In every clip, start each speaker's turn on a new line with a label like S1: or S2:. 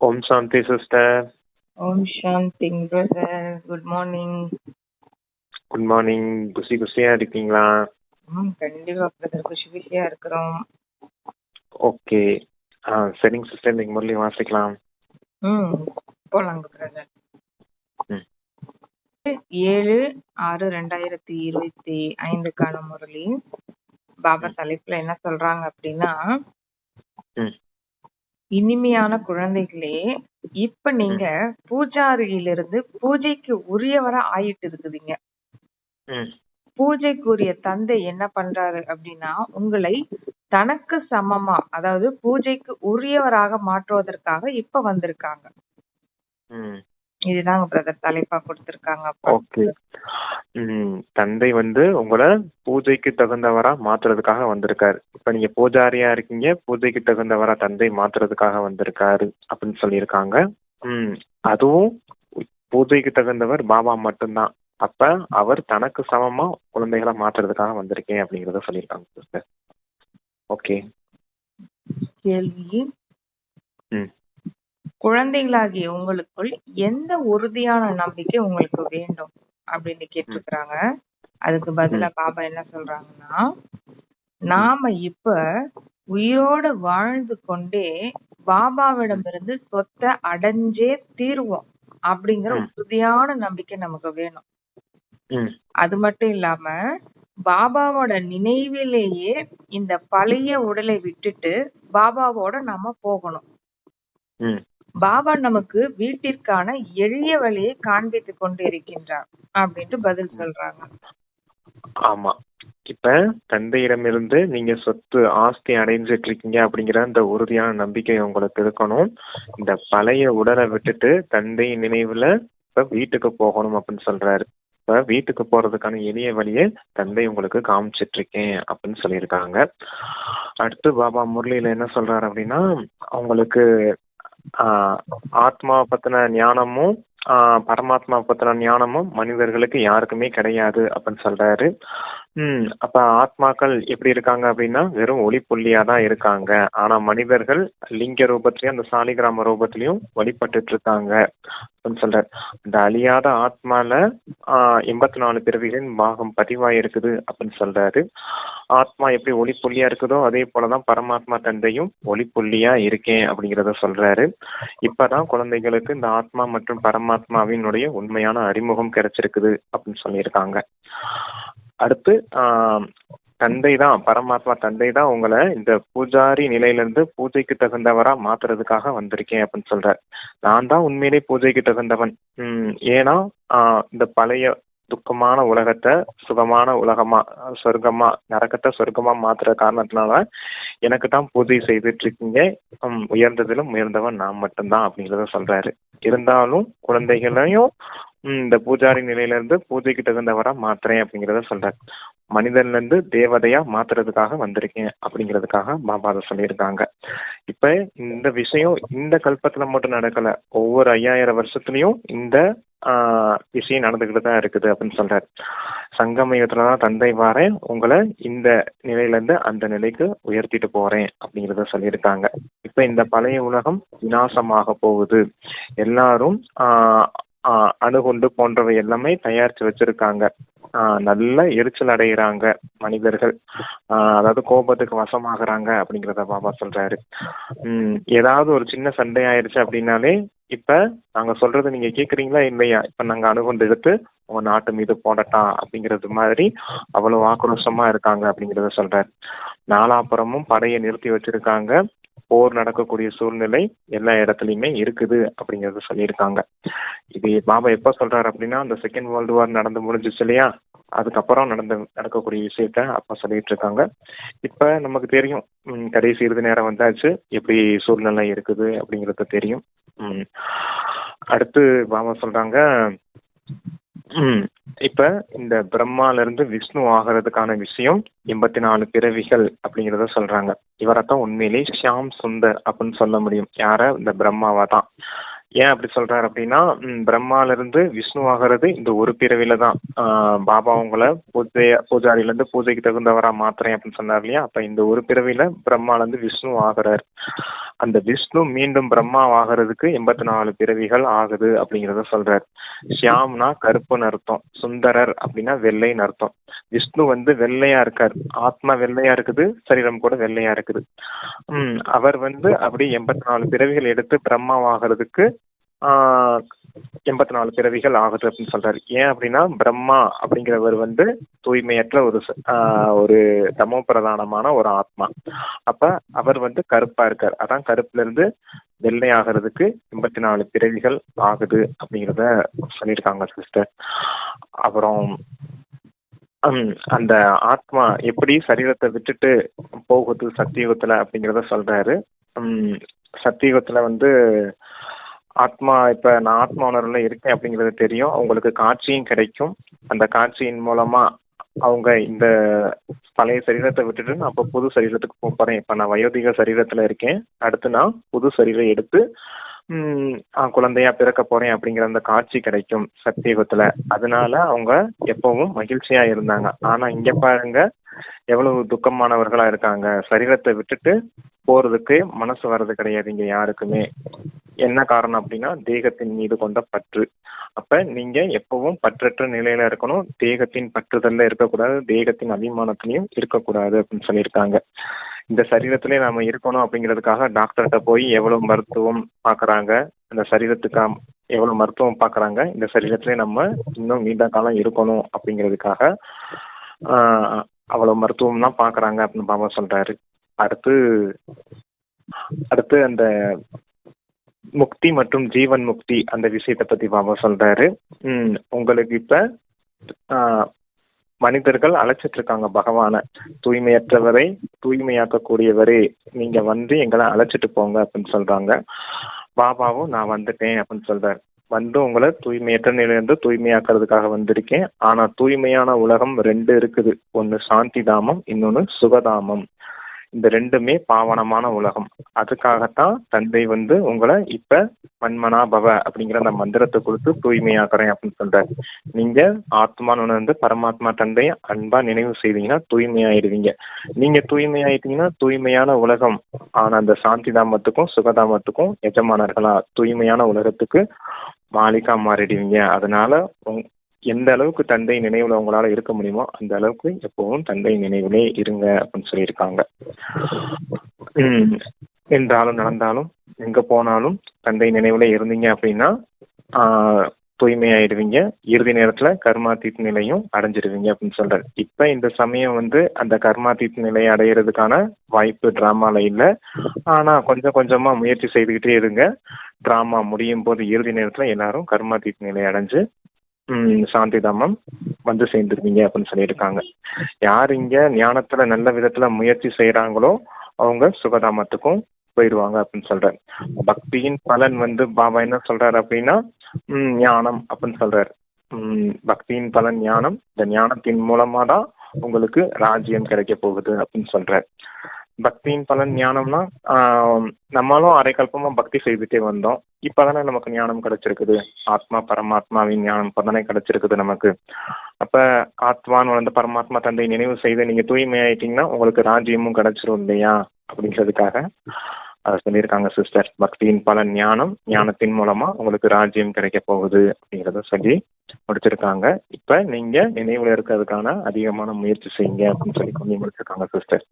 S1: ஓம் சாந்தி sister.
S2: ஓம் சாந்திங் brother good morning
S1: good morning குசி குசியா இருக்கீங்களா?
S2: ம் கண்டிப்பா பிரதர் குஷி குஷியா இருக்கிறோம்.
S1: ஓகே. ஆ சரிங்க சிஸ்டர். இன்னைக்கு முரளி வாசிக்கலாம்.
S2: ம் போலாங்க பிரதர். ஏழு ஆறு ரெண்டாயிரத்தி இருபத்தி ஐந்துக்கான முரளி. பாபா தலைப்புல என்ன சொல்றாங்க அப்படின்னா
S1: ம்.
S2: இனிமையான குழந்தைகளே இப்ப நீங்க பூஜாரியிலிருந்து பூஜைக்கு உரியவரா ஆயிட்டு இருக்குதுங்க பூஜைக்குரிய தந்தை என்ன பண்றாரு அப்படின்னா உங்களை தனக்கு சமமா அதாவது பூஜைக்கு உரியவராக மாற்றுவதற்காக இப்ப வந்திருக்காங்க. இதுதாங்க பிரதர் தலைப்பா கொடுத்திருக்காங்க
S1: ஓகே ம் தந்தை வந்து உங்களை பூஜைக்கு தகுந்தவரா மாத்துறதுக்காக வந்திருக்காரு. இப்ப நீங்க பூஜாரியா இருக்கீங்க பூஜைக்கு தகுந்தவரா தந்தை மாத்துறதுக்காக வந்திருக்காரு அப்படின்னு சொல்லியிருக்காங்க. ம் அதுவும் பூஜைக்கு தகுந்தவர் பாபா மட்டும்தான். அப்ப அவர் தனக்கு சமமா குழந்தைகளை மாத்துறதுக்காக வந்திருக்கேன் அப்படிங்கறத சொல்லியிருக்காங்க ஓகே
S2: கேள்வி. குழந்தைகளாகிய உங்களுக்குள் எந்த உறுதியான நம்பிக்கை உங்களுக்கு வேண்டும்? அப்படின்னு கேட்டிருக்கிறாங்க. அதுக்கு பதிலா பாபா என்ன சொல்றாங்கன்னா நாம இப்ப உயிரோட வாழ்ந்து கொண்டே பாபாவிடமிருந்து சொத்தை அடைஞ்சே தீருவோம் அப்படிங்கிற. உறுதியான நம்பிக்கை நமக்கு வேணும். அது மட்டும் இல்லாம பாபாவோட நினைவிலேயே இந்த பழைய உடலை விட்டுட்டு பாபாவோட நாம போகணும். பாபா நமக்கு வீட்டிற்கான எளிய வழியை காண்பித்துக் கொண்டு இருக்கின்றார் அப்படின்ட்டு பதில் சொல்றாங்க.
S1: ஆமா. இப்ப தந்தையிடமிருந்து நீங்க சொத்து ஆஸ்தி அடைஞ்சிட்டு இருக்கீங்க அப்படிங்கிற அந்த உறுதியான நம்பிக்கை உங்களுக்கு இருக்கணும். இந்த பழைய உடலை விட்டுட்டு தந்தை நினைவுல இப்ப வீட்டுக்கு போகணும் அப்படின்னு சொல்றாரு. இப்ப வீட்டுக்கு போறதுக்கான எளிய வழியை தந்தை உங்களுக்கு காமிச்சிட்டு இருக்கேன் அப்படின்னு சொல்லியிருக்காங்க. அடுத்து பாபா முரளியில என்ன சொல்றாரு அப்படின்னா அவங்களுக்கு ஆஹ் ஆத்மா பத்தின ஞானமும் ஆஹ் பரமாத்மா பத்தின ஞானமும் மனிதர்களுக்கு யாருக்குமே கிடையாது அப்படின்னு சொல்றாரு. ம் அப்ப ஆத்மாக்கள் எப்படி இருக்காங்க அப்படின்னா வெறும் ஒளி புள்ளியா தான் இருக்காங்க. ஆனா மனிதர்கள் லிங்க ரூபத்திலயும் அந்த சாலிகிராம ரூபத்திலயும் வழிபட்டுட்டு இருக்காங்க அப்படின்னு சொல்றாரு. இந்த அழியாத ஆத்மால ஆஹ் எண்பத்தி நாலு பிறவிகளின் பாகம் பதிவாயிருக்குது அப்படின்னு சொல்றாரு. ஆத்மா எப்படி ஒளி புள்ளியா இருக்குதோ அதே போலதான் பரமாத்மா தந்தையும் ஒளி புள்ளியா இருக்கேன் அப்படிங்கறத சொல்றாரு. இப்பதான் குழந்தைகளுக்கு இந்த ஆத்மா மற்றும் பரமாத்மாவினுடைய உண்மையான அறிமுகம் கிடைச்சிருக்குது அப்படின்னு சொல்லியிருக்காங்க. அடுத்து தந்தை தான் பரமாத்மா தந்தை தான் உங்களை இந்த பூஜாரி நிலையிலிருந்து பூஜைக்கு தகுந்தவரா மாத்துறதுக்காக வந்திருக்கேன் அப்படின்னு சொல்றார். நான் தான் உண்மையிலே பூஜைக்கு தகுந்தவன். உம் ஏன்னா இந்த பழைய துக்கமான உலகத்தை சுகமான உலகமா சொர்க்கமா நரக்கத்தை சொர்க்கமா மாத்துற காரணத்தினால எனக்கு தான் பூஜை செய்துட்டு இருக்கீங்க. உயர்ந்ததிலும் உயர்ந்தவன் நான் மட்டும்தான் அப்படிங்கிறத சொல்றாரு. இருந்தாலும் குழந்தைகளையும் இந்த பூஜாரி நிலையில இருந்து பூஜைக்கு தகுந்தவரா மாத்துறேன் அப்படிங்கிறத சொல்றாரு. மனிதன்ல இருந்து தேவதையா மாத்துறதுக்காக வந்திருக்கேன் அப்படிங்கிறதுக்காக பாபா அதை சொல்லியிருக்காங்க. இப்ப இந்த விஷயம் இந்த கல்பத்துல மட்டும் நடக்கல. ஒவ்வொரு ஐயாயிரம் வருஷத்துலயும் இந்த ஆஹ் விஷயம் நடந்துகிட்டு தான் இருக்குது அப்படின்னு சொல்றாரு. சங்கமயத்துல தான் தந்தை வாரேன். உங்களை இந்த நிலையில இருந்து அந்த நிலைக்கு உயர்த்திட்டு போறேன் அப்படிங்கிறத சொல்லியிருக்காங்க. இப்ப இந்த பழைய உலகம் விநாசமாக போகுது. எல்லாரும் ஆஹ் அணுகுண்டு போன்றவை எல்லாமே தயாரிச்சு வச்சிருக்காங்க. நல்ல எரிச்சல் அடைகிறாங்க மனிதர்கள். அதாவது கோபத்துக்கு வசமாகறாங்க அப்படிங்கிறத பாபா சொல்றாரு. உம் ஏதாவது ஒரு சின்ன சண்டை ஆயிடுச்சு அப்படின்னாலே இப்ப நாங்க சொல்றது நீங்க கேக்குறீங்களா இல்லையா? இப்ப நாங்க அணுகுண்டு எடுத்து உங்க நாட்டு மீது போடட்டா அப்படிங்கிறது மாதிரி அவ்வளவு ஆக்ரோஷமா இருக்காங்க அப்படிங்கறத சொல்றாரு. நாலாப்புறமும் படையை நிறுத்தி வச்சிருக்காங்க. போர் நடக்கக்கூடிய சூழ்நிலை எல்லா இடத்துலையுமே இருக்குது அப்படிங்கறத சொல்லியிருக்காங்க. இது பாபா எப்ப சொல்றாரு அப்படின்னா அந்த செகண்ட் வேர்ல்டு வார் நடந்து முடிஞ்சிச்சு இல்லையா? அதுக்கப்புறம் நடந்த நடக்கக்கூடிய விஷயத்த அப்ப சொல்லிட்டு இருக்காங்க இப்ப நமக்கு தெரியும் கடைசி இறுதி நேரம் வந்தாச்சு. எப்படி சூழ்நிலை இருக்குது அப்படிங்கிறது தெரியும். ம். அடுத்து பாபா சொல்றாங்க ம், இப்ப இந்த பிரம்மால இருந்து விஷ்ணு ஆகிறதுக்கான விஷயம் எண்பத்தி நாலு பிறவிகள் அப்படிங்கறத சொல்றாங்க. இவரைத்தான் உண்மையிலே ஷியாம் சுந்தர் அப்படின்னு சொல்ல முடியும். யார? இந்த பிரம்மாவா தான் ஏன் அப்படி சொல்றாரு அப்படின்னா பிரம்மால இருந்து விஷ்ணு ஆகிறது இந்த ஒரு பிறவில தான். பாபா உங்களை பூஜை பூஜாரில இருந்து பூஜைக்கு தகுந்தவரா மாத்துறேன் அப்படின்னு சொன்னார் இல்லையா? அப்ப இந்த ஒரு பிறவில பிரம்மால இருந்து விஷ்ணு ஆகிறார். அந்த விஷ்ணு மீண்டும் பிரம்மா ஆகிறதுக்கு எண்பத்தி நாலு பிறவிகள் ஆகுது அப்படிங்கிறத சொல்றார். ஷியாம்னா கருப்புன்னு அர்த்தம் சுந்தரர் அப்படின்னா வெள்ளைன்னு அர்த்தம். விஷ்ணு வந்து வெள்ளையா இருக்கார். ஆத்மா வெள்ளையா இருக்குது சரீரம் கூட வெள்ளையா இருக்குது. அவர் வந்து அப்படி எண்பத்தி நாலு பிறவிகள் எடுத்து பிரம்மாவாகிறதுக்கு எண்பத்தி நாலு பிறவிகள் ஆகுது அப்படின்னு சொல்றாரு. ஏன் அப்படின்னா பிரம்மா அப்படிங்கிறவர் வந்து தூய்மையற்ற ஒரு ச- ஒரு தமோ பிரதானமான ஒரு ஆத்மா. அப்ப அவர் வந்து கருப்பா இருக்கார். அதான் கருப்புல இருந்து வெள்ளை ஆகிறதுக்கு எண்பத்தி நாலு பிறவிகள் ஆகுது அப்படிங்கிறத சொல்லியிருக்காங்க சிஸ்டர் அப்புறம் அந்த ஆத்மா எப்படி சரீரத்தை விட்டுட்டு போகுது சத்தியுகத்துல அப்படிங்கிறத சொல்றாரு. ஹம், சத்தியுகத்துல வந்து ஆத்மா இப்ப நான் ஆத்மா உணர்வுல இருக்கேன் அப்படிங்கிறது தெரியும். அவங்களுக்கு காட்சியும் கிடைக்கும். அந்த காட்சியின் மூலமா அவங்க இந்த பழைய சரீரத்தை விட்டுட்டு நான் அப்போ புது சரீரத்துக்கு போக போறேன். இப்ப நான் வயோதிக சரீரத்துல இருக்கேன். அடுத்து நான் புது சரீரம் எடுத்து ம், குழந்தையா பிறக்க போறேன் அப்படிங்கிற அந்த காட்சி கிடைக்கும் சத்தியுகத்துல. அதனால அவங்க எப்பவும் மகிழ்ச்சியா இருந்தாங்க. ஆனா இங்க பாருங்க எவ்வளவு துக்கமானவர்களா இருக்காங்க. சரீரத்தை விட்டுட்டு போறதுக்கு மனசு வர்றது கிடையாது இங்க யாருக்குமே. என்ன காரணம் அப்படின்னா தேகத்தின் மீது கொண்ட பற்று. அப்ப நீங்க எப்பவும் பற்றற்ற நிலையில இருக்கணும். தேகத்தின் பற்றுதல்ல இருக்கக்கூடாது. தேகத்தின் அபிமானத்திலையும் இருக்கக்கூடாது அப்படின்னு சொல்லியிருக்காங்க. இந்த சரீரத்திலே நாம இருக்கணும் அப்படிங்கிறதுக்காக டாக்டர்கிட்ட போய் எவ்வளவு மருத்துவம் பாக்குறாங்க அந்த சரீரத்துக்கு எவ்வளவு மருத்துவம் பாக்குறாங்க இந்த சரீரத்திலே நம்ம இன்னும் நீண்ட காலம் இருக்கணும் அப்படிங்கிறதுக்காக ஆஹ், அவ்வளவு மருத்துவம் தான் பாக்குறாங்க அப்படின்னு பாபா சொல்றாரு. அடுத்து அடுத்து அந்த முக்தி மற்றும் ஜீவன் முக்தி அந்த விஷயத்தை பத்தி பாபா சொல்றாரு. ம், உங்களுக்கு இப்ப மனிதர்கள் அழைச்சிட்டு இருக்காங்க பகவானை. தூய்மையற்றவரை தூய்மையாக்கக்கூடியவரே நீங்க வந்து எங்களை அழைச்சிட்டு போங்க அப்படின்னு சொல்றாங்க. பாபாவும் நான் வந்துட்டேன் அப்படின்னு சொல்றாரு. வந்து உங்களை தூய்மையற்ற நிலையிலிருந்து தூய்மையாக்குறதுக்காக வந்திருக்கேன். ஆனா தூய்மையான உலகம் ரெண்டு இருக்குது. ஒன்னு சாந்தி தாமம் இன்னொன்னு சுகதாமம். இந்த ரெண்டுமே பாவனமான உலகம். அதுக்காகத்தான் தந்தை வந்து உங்களை இப்ப மண்மனா பவ அப்படிங்கிற அந்த மந்திரத்தை கொடுத்து தூய்மையாக்குறேன் அப்படின்னு சொல்றாரு. நீங்க ஆத்மான்னு உணர்ந்து பரமாத்மா தந்தையை அன்பா நினைவு செய்தீங்கன்னா தூய்மையாயிடுவீங்க. நீங்க தூய்மையாயிட்டீங்கன்னா தூய்மையான உலகம். ஆனா அந்த சாந்தி தாமத்துக்கும் சுகதாமத்துக்கும் எஜமானர்களா தூய்மையான உலகத்துக்கு மாலிகா மாறிடுவீங்க. அதனால உங்- எந்த அளவுக்கு தந்தை நினைவுல உங்களால இருக்க முடியுமோ அந்த அளவுக்கு எப்பவும் தந்தை நினைவிலே இருங்க அப்படின்னு சொல்லியிருக்காங்க. உம் என்றாலும் நடந்தாலும் எங்க போனாலும் தந்தை நினைவுல இருந்தீங்க அப்படின்னா தூய்மையாயிடுவீங்க. இறுதி நேரத்துல கர்மாத்தீத் நிலையும் அடைஞ்சிடுவீங்க அப்படின்னு சொல்றாரு. இப்ப இந்த சமயம் வந்து அந்த கர்மாத்தீத் நிலையை அடையிறதுக்கான வாய்ப்பு டிராமால இல்ல. ஆனா கொஞ்சம் கொஞ்சமா முயற்சி செய்துக்கிட்டே இருங்க. டிராமா முடியும் போது இறுதி நேரத்துல எல்லாரும் கர்மாத்தீத் நிலை அடைஞ்சு சாந்தி தாமம் வந்து சேர்ந்துருவீங்க அப்படின்னு சொல்லியிருக்காங்க. யார் இங்கே ஞானத்தில் நல்ல விதத்தில் முயற்சி செய்கிறாங்களோ அவங்க சுகதாமத்துக்கும் போயிடுவாங்க அப்படின்னு சொல்கிறார் பக்தியின் பலன் வந்து பாபா என்ன சொல்கிறார் அப்படின்னா ம், ஞானம் அப்படின்னு சொல்கிறார் ம், பக்தியின் பலன் ஞானம் இந்த ஞானத்தின் மூலமாக தான் உங்களுக்கு ராஜ்யம் கிடைக்க போகுது அப்படின்னு சொல்கிறார் பக்தியின் பலன் ஞானம்னா நம்மளும் அரைக்கல்பமா பக்தி செய்துட்டே வந்தோம். இப்பதானே நமக்கு ஞானம் கிடைச்சிருக்குது. ஆத்மா பரமாத்மாவின் ஞானம் இப்பதானே கிடைச்சிருக்குது நமக்கு. அப்ப ஆத்மான்னு வந்து பரமாத்மா தந்தை நினைவு செய்து நீங்க தூய்மையாயிட்டீங்கன்னா உங்களுக்கு ராஜ்யமும் கிடைச்சிரும் இல்லையா? அப்படிங்கிறதுக்காக. சொல்லியிருக்காங்க சிஸ்டர் பக்தியின் பலன் ஞானம் ஞானத்தின் மூலமா உங்களுக்கு ராஜ்யம் கிடைக்க போகுது அப்படிங்கிறத சொல்லி முடிச்சிருக்காங்க. இப்ப நீங்க நினைவுல இருக்கிறதுக்கான அதிகமான முயற்சி செய்யுங்க அப்படின்னு சொல்லி சொல்லி முடிச்சிருக்காங்க சிஸ்டர்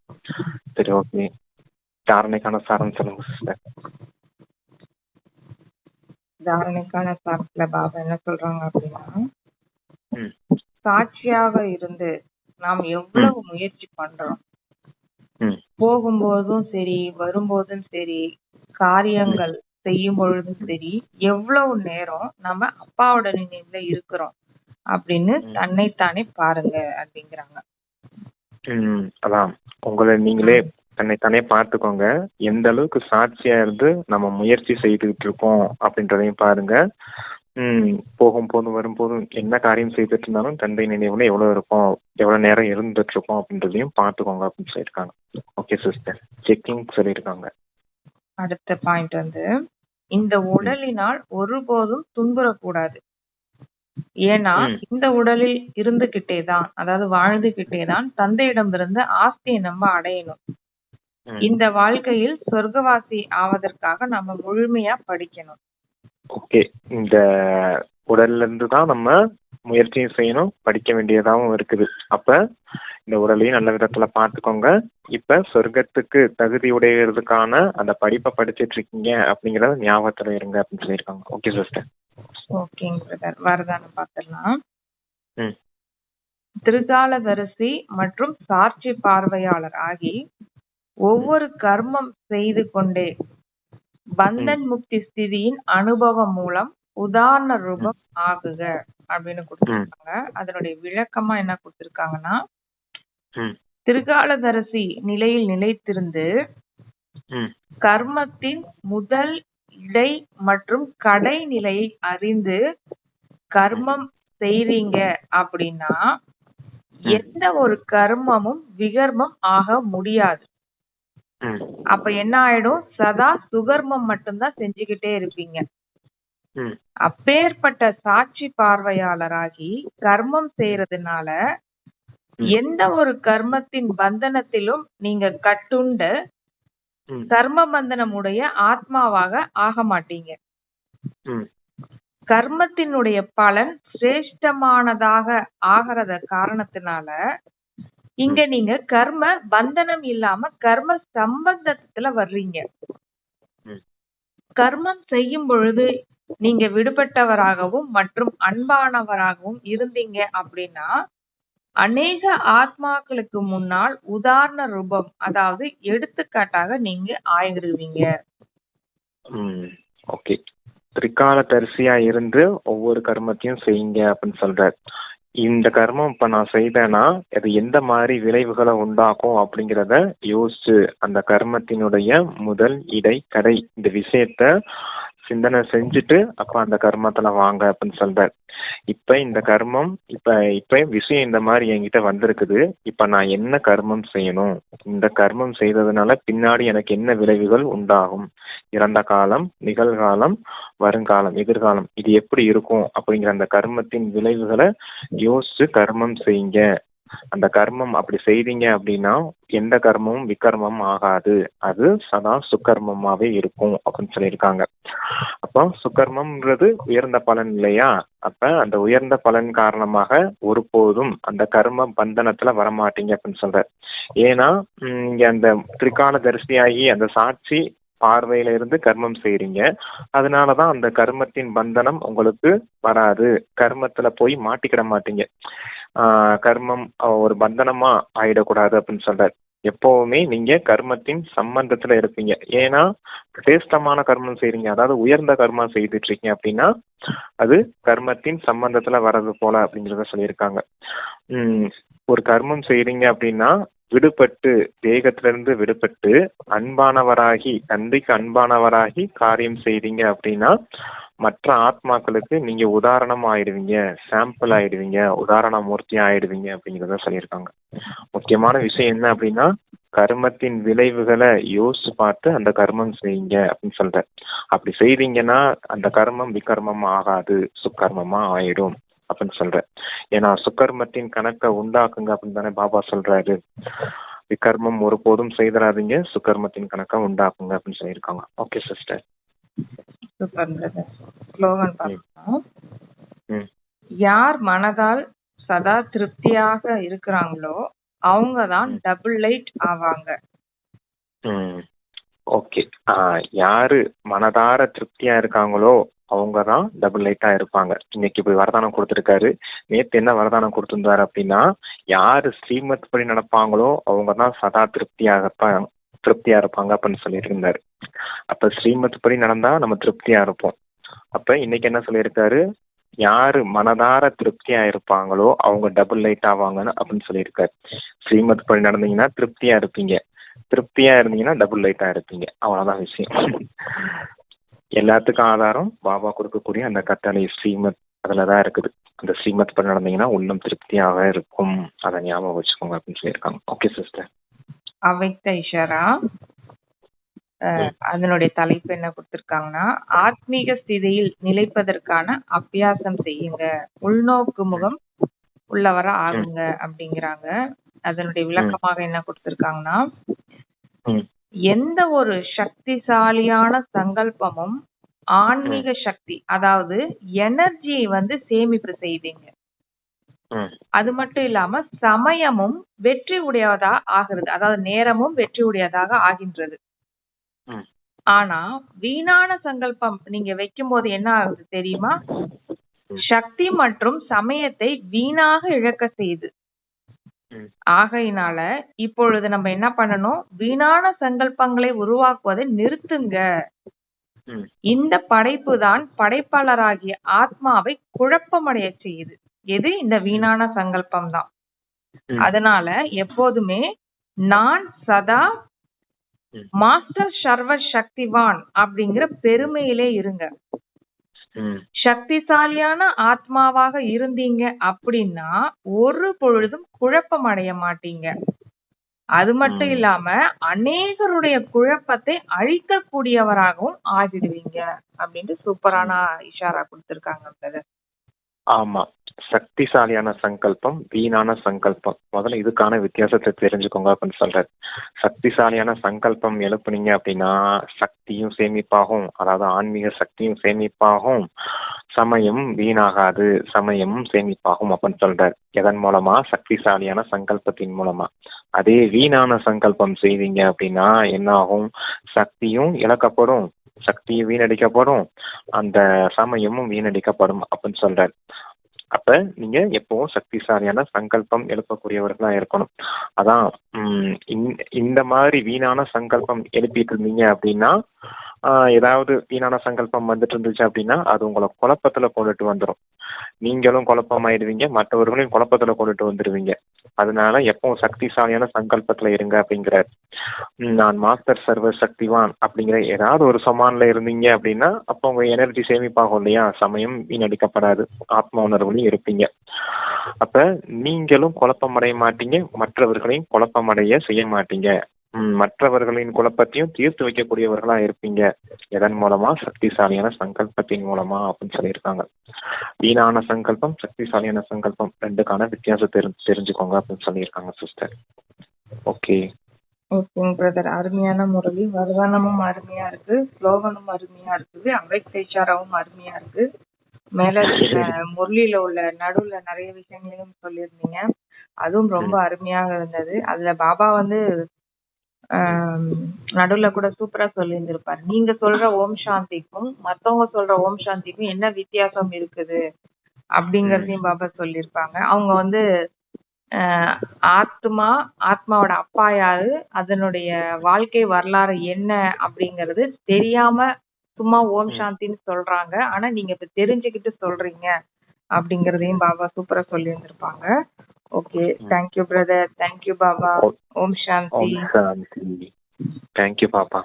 S1: சரி ஓகே தாரணைக்கான சாரம் சொல்லுங்க சிஸ்டர்
S2: தாரணைக்கான சாரத்துல பாபா என்ன சொல்றாங்க அப்படின்னா சாட்சியாக இருந்து நாம் எவ்வளவு முயற்சி பண்றோம் போகும்போதும் சரி வரும்போதும் சரி காரியங்கள் செய்யும் பொழுதும் சரி எவ்வளவு நேரம் நம்ம அப்பாவோட நினைவுல இருக்கிறோம் அப்படின்னு தன்னைத்தானே பாருங்க அப்படிங்கிறாங்க.
S1: அதான். உங்களை நீங்களே தன்னைத்தானே பார்த்துக்கோங்க. எந்த அளவுக்கு சாட்சியா இருந்து நம்ம முயற்சி செய்துகிட்டு இருக்கோம் அப்படின்றதையும் பாருங்க. போகும் போதும் வரும்போதும் என்ன காரியம் செய்துட்டு இருந்தாலும் தந்தை நினைவுல எவ்வளவு இருக்கும் எவ்வளவு நேரம் இருந்துட்டு இருக்கோம் அப்படின்றதையும் பார்த்துக்கோங்க அப்படின்னு சொல்லியிருக்காங்க. ஓகே சிஸ்டர் செக்கிங் சொல்லியிருக்காங்க.
S2: அடுத்த பாயிண்ட் வந்து இந்த உடலினால் ஒருபோதும் துன்புறக்கூடாது. ஏன்னா. இந்த உடலில் இருந்துகிட்டே தான் அதாவது வாழ்ந்துகிட்டே தான் தந்தையிடமிருந்து ஆஸ்தியை நம்ம அடையணும். இந்த வாழ்க்கையில் சொர்க்கவாசி ஆவதற்காக நம்ம முழுமையா படிக்கணும்.
S1: ஓகே இந்த உடல்ல இருந்து தான் நம்ம முயற்சியும் செய்யணும் படிக்க வேண்டியதாகவும் இருக்குது. அப்ப இந்த உடலையும் நல்ல விதத்துல பார்த்துக்கோங்க. இப்ப சொர்க்கத்துக்கு தகுதி உடையறதுக்கான அந்த படிப்பை படிச்சிட்டு இருக்கீங்க அப்படிங்கறத ஞாபகத்துல இருங்க அப்படின்னு சொல்லியிருக்காங்க. ஓகே சிஸ்டர்
S2: ஓகேங்க பிரதர் வரதானம் பார்த்துடலாம்.
S1: ம்.
S2: திருகாலதரிசி மற்றும் சாட்சி பார்வையாளர் ஆகி ஒவ்வொரு கர்மம் செய்து கொண்டே பந்தன் முக்தி ஸ்திதியின் அனுபவம் மூலம் உதாரண ரூபம் ஆகுக அப்படின்னு கொடுத்திருக்காங்க அதனுடைய விளக்கமா என்ன கொடுத்திருக்காங்கன்னா. திருகாலதரிசி நிலையில் நிலைத்திருந்து. கர்மத்தின் முதல் இடை மற்றும் கடை நிலையை அறிந்து கர்மம் செய்றீங்க அப்படின்னா எந்த ஒரு கர்மமும் விகர்மம் ஆக முடியாது. அப்ப என்ன ஆயிடும் சதா சுகர்மம் மட்டும்தான் செஞ்சுக்கிட்டே இருப்பீங்க. அப்பேற்பட்ட சாட்சி பார்வையாளராகி கர்மம் செய்யறதுனால. எந்த ஒரு கர்மத்தின் பந்தனத்திலும் நீங்க கட்டுண்டு. கர்ம பந்தனம் உடைய ஆத்மாவாக ஆக மாட்டீங்க. கர்மத்தினுடைய பலன் சிரேஷ்டமானதாக ஆகிறத காரணத்தினால இங்க நீங்க கர்ம பந்தனம் இல்லாம கர்ம சம்பந்தத்துல வர்றீங்க. கர்மம் செய்யும் பொழுது நீங்க விடுபட்டவராகவும் மற்றும் அன்பானவராகவும் இருந்தீங்க அப்படின்னா அநேக ஆத்மாக்களுக்கு முன்னால் உதாரண ரூபம் அதாவது எடுத்துக்காட்டாக நீங்க ஆயிடுவீங்க.
S1: ஓகே. திரிகால தரிசியா இருந்து ஒவ்வொரு கர்மத்தையும் செய்யுங்க அப்படின்னு சொல்றார். இந்த கர்மம் இப்ப நான் செய்தேன்னா அது எந்த மாதிரி விளைவுகளை உண்டாக்கும் அப்படிங்கிறத யோசிச்சு அந்த கர்மத்தினுடைய முதல் இடை கடை இந்த விஷயத்த சிந்தனை செஞ்சுட்டு அப்ப அந்த கர்மத்துல வாங்க அப்படின்னு சொல்றார். இப்ப இந்த கர்மம் இப்ப இப்ப விஷயம் இந்த மாதிரி என்கிட்ட வந்திருக்குது. இப்ப நான் என்ன கர்மம் செய்யணும்? இந்த கர்மம் செய்ததுனால பின்னாடி எனக்கு என்ன விளைவுகள் உண்டாகும்? இறந்த காலம் நிகழ்காலம் வருங்காலம் எதிர்காலம் இது எப்படி இருக்கும்? அப்படிங்கிற அந்த கர்மத்தின் விளைவுகளை யோசிச்சு கர்மம் செய்யுங்க. அந்த கர்மம் அப்படி செய்தீங்க அப்படின்னா எந்த கர்மமும் விகர்மம் ஆகாது. அது சதா சுக்கர்மமாவே இருக்கும் அப்படின்னு சொல்லியிருக்காங்க. அப்போ சுக்கர்மம்ன்றது உயர்ந்த பலன் இல்லையா? அப்ப அந்த உயர்ந்த பலன் காரணமாக ஒருபோதும் அந்த கர்ம பந்தனத்துல வரமாட்டீங்க அப்படின்னு சொல்ற. ஏன்னா இங்க அந்த திரிகால தரிசியாகி அந்த சாட்சி பார்வையில இருந்து கர்மம் செய்யறீங்க அதனாலதான் அந்த கர்மத்தின் பந்தனம் உங்களுக்கு வராது. கர்மத்துல போய் மாட்டிக்கிட மாட்டீங்க. கர்மம் ஒரு பந்தனமா ஆயிடக்கூடாது அப்படின்னு சொல்றாரு. எப்பவுமே நீங்க கர்மத்தின் சம்பந்தத்துல இருப்பீங்க. ஏன்னா சிரேஷ்டமான கர்மம் செய்றீங்க. அதாவது உயர்ந்த கர்மம் செய்துட்டு இருக்கீங்க அப்படின்னா அது கர்மத்தின் சம்பந்தத்துல வர்றது போல அப்படிங்கிறத சொல்லியிருக்காங்க. உம் ஒரு கர்மம் செய்றீங்க அப்படின்னா விடுபட்டு தேகத்திலிருந்து விடுபட்டு அன்பானவராகி தந்தைக்கு அன்பானவராகி காரியம் செய்றீங்க அப்படின்னா மற்ற ஆத்மாக்களுக்கு நீங்க உதாரணம் ஆயிடுவீங்க சாம்பிள் ஆயிடுவீங்க உதாரண மூர்த்தி ஆயிடுவீங்க அப்படிங்கிறத சொல்லியிருக்காங்க. முக்கியமான விஷயம் என்ன அப்படின்னா கர்மத்தின் விளைவுகளை யோசிச்சு பார்த்து அந்த கர்மம் செய்யுங்க அப்படின்னு சொல்ற அப்படி செய்தீங்கன்னா அந்த கர்மம் விகர்மம் ஆகாது சுக்கர்மமா ஆயிடும் அப்படின்னு சொல்ற ஏன்னா சுக்கர்மத்தின் கணக்கை உண்டாக்குங்க அப்படின்னு தானே பாபா சொல்றாரு. விகர்மம் ஒருபோதும் செய்தராதீங்க சுக்கர்மத்தின் கணக்கை உண்டாக்குங்க அப்படின்னு சொல்லியிருக்காங்க. Okay sister
S2: super brother slogan பார்க்கலாம்.
S1: ம்.
S2: யார் மனதால் சதா திருப்தியாக இருக்கிறாங்களோ அவங்க தான் டபுள் லைட் ஆவாங்க.
S1: ஓகே. யாரு மனதார திருப்தியா இருக்காங்களோ அவங்க தான் டபுள் லைட்டா இருப்பாங்க. இன்னைக்கு போய் வரதானம் கொடுத்துருக்காரு. நேத்து என்ன வரதானம் கொடுத்திருந்தாரு அப்படின்னா யாரு ஸ்ரீமத் படி நடப்பாங்களோ அவங்க தான் சதா திருப்தியாகத்தான் திருப்தியா இருப்பாங்க அப்படின்னு சொல்லிட்டு இருந்தாரு அப்ப ஸ்ரீமத் படி நடந்தா நம்ம திருப்தியா இருப்போம். அப்ப இன்னைக்கு என்ன சொல்லியிருக்காரு? யாரு மனதார திருப்தியா இருப்பாங்களோ அவங்க டபுள் லைட் ஆவாங்கன்னு அப்படின்னு சொல்லியிருக்காரு. ஸ்ரீமத் படி நடந்தீங்கன்னா திருப்தியா இருப்பீங்க. திருப்தியா இருந்தீங்கன்னா டபுள் லைட்டா இருப்பீங்க. அவ்வளவுதான் விஷயம். எல்லாத்துக்கும் ஆதாரம் பாபா கொடுக்கக்கூடிய அந்த கட்டளை ஸ்ரீமத் அதுலதான் இருக்குது. அந்த ஸ்ரீமத் படி நடந்தீங்கன்னா உள்ளம் திருப்தியாக இருக்கும். அதை ஞாபகம் வச்சுக்கோங்க அப்படின்னு சொல்லியிருக்காங்க. ஓகே சிஸ்டர்
S2: அவைத்த இஷாரா. அதனுடைய தலைப்பு என்ன கொடுத்திருக்காங்கன்னா ஆத்மீக ஸ்திதியில் நிலைப்பதற்கான அபியாசம் செய்யுங்க. உள்நோக்கு முகம் உள்ளவர ஆகுங்க அப்படிங்கிறாங்க. அதனுடைய விளக்கமாக என்ன கொடுத்திருக்காங்கன்னா எந்த ஒரு சக்திசாலியான சங்கல்பமும் ஆன்மீக சக்தி அதாவது எனர்ஜியை வந்து சேமிப்பு செய்தீங்க. அது மட்டும் இல்லாம சமயமும் வெற்றி உடையதா ஆகிறது. அதாவது நேரமும் வெற்றி உடையதாக ஆகின்றது. ஆனா வீணான சங்கல்பம் நீங்க வைக்கும் போது என்ன ஆகுது தெரியுமா? சக்தி மற்றும் சமயத்தை வீணாக இழக்க செய்யுது. ஆகையினால இப்பொழுது நம்ம என்ன பண்ணணும்? வீணான சங்கல்பங்களை உருவாக்குவதை நிறுத்துங்க. இந்த படைப்பு தான் படைப்பாளராகிய ஆத்மாவை குழப்பமடைய செய்யுது. எது இந்த வீணான சங்கல்பம் தான் அதனால எப்போதுமே நான் சதா மாஸ்டர் சர்வ சக்திவான் அப்படிங்கிற பெருமையிலே இருங்க. சக்திசாலியான ஆத்மாவாக இருந்தீங்க அப்படின்னா ஒரு பொழுதும் குழப்பம் அடைய மாட்டீங்க. அது மட்டும் இல்லாம அநேகருடைய குழப்பத்தை அழிக்கக்கூடியவராகவும் ஆகிடுவீங்க அப்படின்ட்டு சூப்பரான இஷாரா கொடுத்திருக்காங்க.
S1: ஆமா. சக்திசாலியான சங்கல்பம் வீணான சங்கல்பம். முதல்ல இதுக்கான வித்தியாசத்தை தெரிஞ்சுக்கோங்க அப்படின்னு சொல்றாரு. சக்திசாலியான சங்கல்பம் எழுப்புனீங்க அப்படின்னா சக்தியும் சேமிப்பாகும். அதாவது ஆன்மீக சக்தியும் சேமிப்பாகும். சமயம் வீணாகாது சமயமும் சேமிப்பாகும் அப்படின்னு சொல்றாரு. எதன் மூலமா? சக்திசாலியான சங்கல்பத்தின் மூலமா. அதே வீணான சங்கல்பம் செய்தீங்க அப்படின்னா என்ன ஆகும் சக்தியும் இழக்கப்படும். சக்தியும் வீணடிக்கப்படும். அந்த சமயமும் வீணடிக்கப்படும் அப்படின்னு சொல்றாரு. அப்ப நீங்க எப்பவும் சக்திசாலியான சங்கல்பம் எழுப்பக்கூடியவர்களா இருக்கணும். அதான் உம் இந்த- இந்த மாதிரி வீணான சங்கல்பம் எழுப்பிட்டு இருந்தீங்க அப்படின்னா ஏதாவது வீணான சங்கல்பம் வந்துட்டு இருந்துச்சு அப்படின்னா அது உங்களை குழப்பத்துல கொண்டுட்டு வந்துடும் நீங்களும் குழப்பமாயிடுவீங்க மற்றவர்களையும் குழப்பத்துல கொண்டுட்டு வந்துடுவீங்க அதனால எப்பவும் சக்திசாலியான சங்கல்பத்துல இருங்க அப்படிங்கிறார் நான் மாஸ்டர் சர்வ சக்திவான் அப்படிங்கிற ஏதாவது ஒரு சமான்ல இருந்தீங்க அப்படின்னா அப்போ உங்க எனர்ஜி சேமிப்பாகும் இல்லையா? சமயம் வீணடிக்கப்படாது. ஆத்ம உணர்வுலையும் இருப்பீங்க. அப்ப நீங்களும் குழப்பமடைய மாட்டீங்க மற்றவர்களையும் குழப்பமடைய செய்ய மாட்டீங்க. மற்றவர்களின் குழப்பத்தையும் தீர்த்து வைக்கக்கூடியவர்களா இருப்பீங்க. எதன் மூலமா? சக்திசாலியான சங்கல்பத்தின் மூலமா அப்படின்னு சொல்லியிருக்காங்க. வீணான சங்கல்பம் சக்திசாலியான சங்கல்பம் ரெண்டுக்கான வித்தியாசம் தெரி தெரிஞ்சுக்கோங்க அப்படின்னு சொல்லியிருக்காங்க சிஸ்டர் ஓகே
S2: ஓகேங்க பிரதர் அருமையான முரளி வர்தானமும் அருமையா இருக்கு ஸ்லோகனும் அருமையா இருக்குது அவைக் இஷாராவும் அருமையா இருக்கு. மேல முரளியில உள்ள நடுவுல நிறைய விஷயங்களையும் சொல்லியிருந்தீங்க. அதுவும் ரொம்ப அருமையாக இருந்தது. அதுல பாபா வந்து நடுவுல கூட சூப்பரா சொல்லியிருந்திருப்பாரு. நீங்க சொல்ற ஓம் சாந்திக்கும் மத்தவங்க சொல்ற ஓம் சாந்திக்கும் என்ன வித்தியாசம் இருக்குது அப்படிங்கறதையும் பாபா சொல்லியிருப்பாங்க. அவங்க வந்து ஆத்மா ஆத்மாவோட அப்பா யாரு அதனுடைய வாழ்க்கை வரலாறு என்ன அப்படிங்கறது தெரியாம சும்மா ஓம் சாந்தின்னு சொல்றாங்க. ஆனா நீங்க இப்ப தெரிஞ்சுக்கிட்டு சொல்றீங்க அப்படிங்கறதையும் பாபா சூப்பரா சொல்லி இருந்திருப்பாங்க Okay. Mm. Thank you, brother. Thank you,
S1: Baba. Oh. Om Shanti. Om Shanti. Thank you, Papa.